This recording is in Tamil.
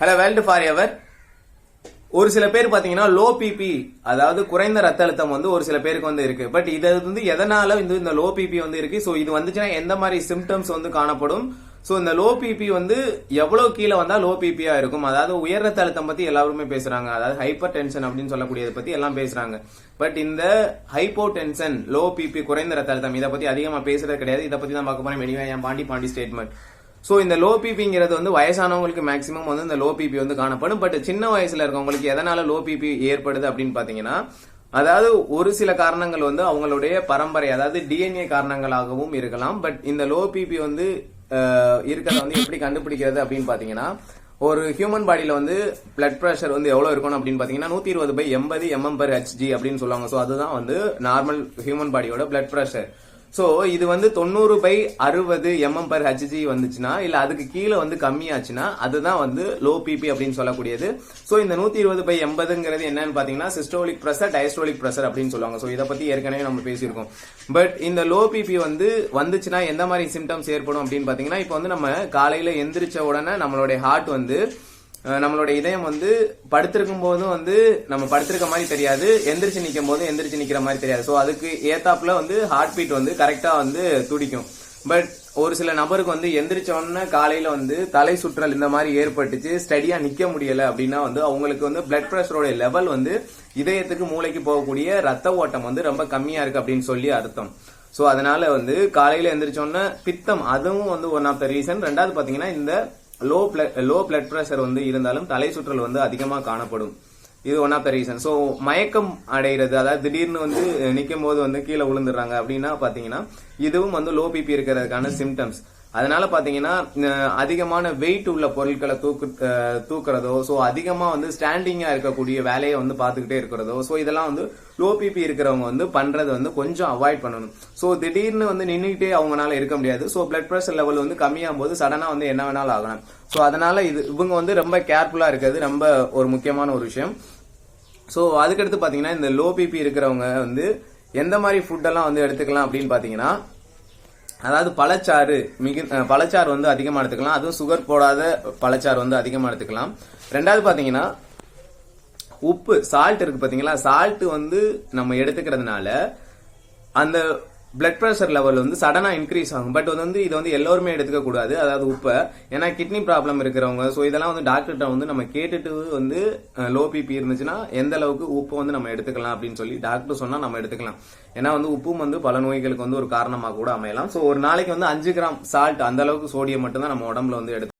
ஹலோ வேல்டு ஃபார் எவர் ஒரு சில பேர் பார்த்தீங்கன்னா லோ பிபி அதாவது குறைந்த ரத்த அழுத்தம் வந்து ஒரு சில பேருக்கு வந்து இருக்கு. பட் இது வந்து எதனால வந்து இந்த லோ பிபி வந்து இருக்கு? ஸோ இது வந்துச்சுன்னா எந்த மாதிரி சிம்டம்ஸ் வந்து காணப்படும்? ஸோ இந்த லோ பிபி வந்து எவ்வளோ கீழே வந்தால் லோ பிபியாக இருக்கும்? அதாவது உயர் ரத்த அழுத்தம் பற்றி எல்லாருமே பேசுகிறாங்க அதாவது ஹைப்பர் டென்ஷன் அப்படின்னு சொல்லக்கூடியதை பற்றி எல்லாம் பேசுகிறாங்க பட் இந்த ஹைப்போ டென்ஷன் லோ பிபி குறைந்த ரத்த அழுத்தம் இதை பற்றி அதிகமாக பேசுறது கிடையாது. இதை பற்றி தான் பார்க்க போகிறேன் வெடிவா என் பாண்டி பாண்டி ஸ்டேட்மெண்ட் ஸோ இந்த லோ பிபிங்கிறது வந்து வயசானவங்களுக்கு மேக்ஸிமம் வந்து இந்த லோ பிபி வந்து காணப்படும். பட் சின்ன வயசுல இருக்கவங்களுக்கு எதனால லோ பிபி ஏற்படுது அப்படின்னு பாத்தீங்கன்னா அதாவது ஒரு சில காரணங்கள் வந்து அவங்களுடைய பரம்பரை அதாவது டிஎன்ஏ காரணங்களாகவும் இருக்கலாம். பட் இந்த லோ பிபி வந்து இருக்கிறத வந்து எப்படி கண்டுபிடிக்கிறது அப்படின்னு பாத்தீங்கன்னா ஒரு ஹியூமன் பாடியில வந்து பிளட் ப்ரெஷர் வந்து எவ்வளவு இருக்கணும் அப்படின்னு பாத்தீங்கன்னா நூத்தி இருபது பை எண்பது எம்எம் பர் ஹெச்ஜி அப்படின்னு சொல்லுவாங்க. ஸோ அதுதான் வந்து நார்மல் ஹியூமன் பாடியோட பிளட் ப்ரெஷர் சோ இது வந்து தொண்ணூறு பை அறுபது எம்எம் பர் ஹெச்ஜி வந்துச்சுன்னா இல்ல அதுக்கு கீழே வந்து கம்மியாச்சுன்னா அதுதான் வந்து லோ பிபி அப்படின்னு சொல்லக்கூடியது. சோ இந்த நூத்தி இருபது பை எண்பதுங்கிறது என்னன்னு பாத்தீங்கன்னா சிஸ்டோலிக் பிரஷர் டயஸ்டோலிக் பிரஷர் அப்படின்னு சொல்லுவாங்க. சோ இதை பத்தி ஏற்கனவே நம்ம பேசியிருக்கோம். பட் இந்த லோ பிபி வந்து வந்துச்சுன்னா எந்த மாதிரி சிம்டம்ஸ் ஏற்படும் அப்படின்னு பாத்தீங்கன்னா இப்போ வந்து நம்ம காலையில எந்திரிச்ச உடனே நம்மளுடைய ஹார்ட் வந்து நம்மளோட இதயம் வந்து படுத்திருக்கும் போதும் வந்து நம்ம படுத்திருக்க மாதிரி தெரியாது. எந்திரிச்சு நிற்கும் போதும் எந்திரிச்சு நிக்கிற மாதிரி தெரியாது. ஸோ அதுக்கு ஏத்தாப்புல வந்து ஹார்ட் பீட் வந்து கரெக்டா வந்து துடிக்கும். பட் ஒரு சில நபருக்கு வந்து எந்திரிச்ச காலையில் காலையில வந்து தலை சுற்றல் இந்த மாதிரி ஏற்பட்டுச்சு ஸ்டடியா நிக்க முடியல அப்படின்னா வந்து அவங்களுக்கு வந்து பிளட் பிரஷரோட லெவல் வந்து இதயத்துக்கு மூளைக்கு போகக்கூடிய ரத்த ஓட்டம் வந்து ரொம்ப கம்மியா இருக்கு அப்படின்னு சொல்லி அர்த்தம். சோ அதனால வந்து காலையில எந்திரிச்ச பித்தம் அதுவும் வந்து ஒன் ஆஃப் த ரீசன் ரெண்டாவது பாத்தீங்கன்னா இந்த லோ லோ பிளட் பிரஷர் வந்து இருந்தாலும் தலை சுற்றல் வந்து அதிகமா காணப்படும். இது one of the reason so மயக்கம் அடைகிறது அதாவது திடீர்னு வந்து நிற்கும் போது வந்து கீழே விழுந்துடுறாங்க அப்படின்னா பாத்தீங்கன்னா இதுவும் வந்து லோ பிபி இருக்கிறதுக்கான சிம்டம்ஸ் அதனால பாத்தீங்கன்னா அதிகமான வெயிட் உள்ள பொருட்களை தூக்கு தூக்குறதோ ஸோ அதிகமா வந்து ஸ்டாண்டிங்கா இருக்கக்கூடிய வேலையை வந்து பார்த்துக்கிட்டே இருக்கிறதோ ஸோ இதெல்லாம் வந்து லோ பிபி இருக்கிறவங்க வந்து பண்றது வந்து கொஞ்சம் அவாய்ட் பண்ணணும். ஸோ திடீர்னு வந்து நின்றுக்கிட்டே அவங்களால இருக்க முடியாது. ஸோ பிளட் பிரஷர் லெவல் வந்து கம்மியாகும் போது சடனா வந்து என்ன வேணாலும் ஆகலாம். ஸோ அதனால இது இவங்க வந்து ரொம்ப கேர்ஃபுல்லா இருக்கிறது ரொம்ப ஒரு முக்கியமான ஒரு விஷயம். ஸோ அதுக்கடுத்து பாத்தீங்கன்னா இந்த லோ பிபி இருக்கிறவங்க வந்து எந்த மாதிரி ஃபுட்டெல்லாம் வந்து எடுத்துக்கலாம் அப்படின்னு பாத்தீங்கன்னா அதாவது பழச்சாறு மிகு பழச்சாறு வந்து அதிகமாக எடுத்துக்கலாம். அதுவும் சுகர் போடாத பழச்சாறு வந்து அதிகமாக எடுத்துக்கலாம். ரெண்டாவது பார்த்தீங்கன்னா உப்பு சால்ட் இருக்கு பார்த்தீங்களா சால்ட் வந்து நம்ம எடுத்துக்கிறதுனால அந்த பிளட் ப்ரெஷர் லெவல் வந்து சடனாக இன்க்ரீஸ் ஆகும். பட் வந்து இது வந்து எல்லாருமே எடுத்துக்க கூடாது அதாவது உப்பை. ஏன்னா கிட்னி ப்ராப்ளம் இருக்கிறவங்க. ஸோ இதெல்லாம் வந்து டாக்டர்கிட்ட வந்து நம்ம கேட்டுட்டு வந்து லோ பிபி இருந்துச்சுன்னா எந்த அளவுக்கு உப்பு வந்து நம்ம எடுத்துக்கலாம் அப்படின்னு சொல்லி டாக்டர் சொன்னால் நம்ம எடுத்துக்கலாம். ஏன்னா வந்து உப்பும் வந்து பல நோய்களுக்கு வந்து ஒரு காரணமாக கூட அமையலாம். ஸோ ஒரு நாளைக்கு வந்து அஞ்சு கிராம் சால்ட் அந்த அளவுக்கு சோடியம் மட்டும் தான் நம்ம உடம்புல வந்து எடுத்து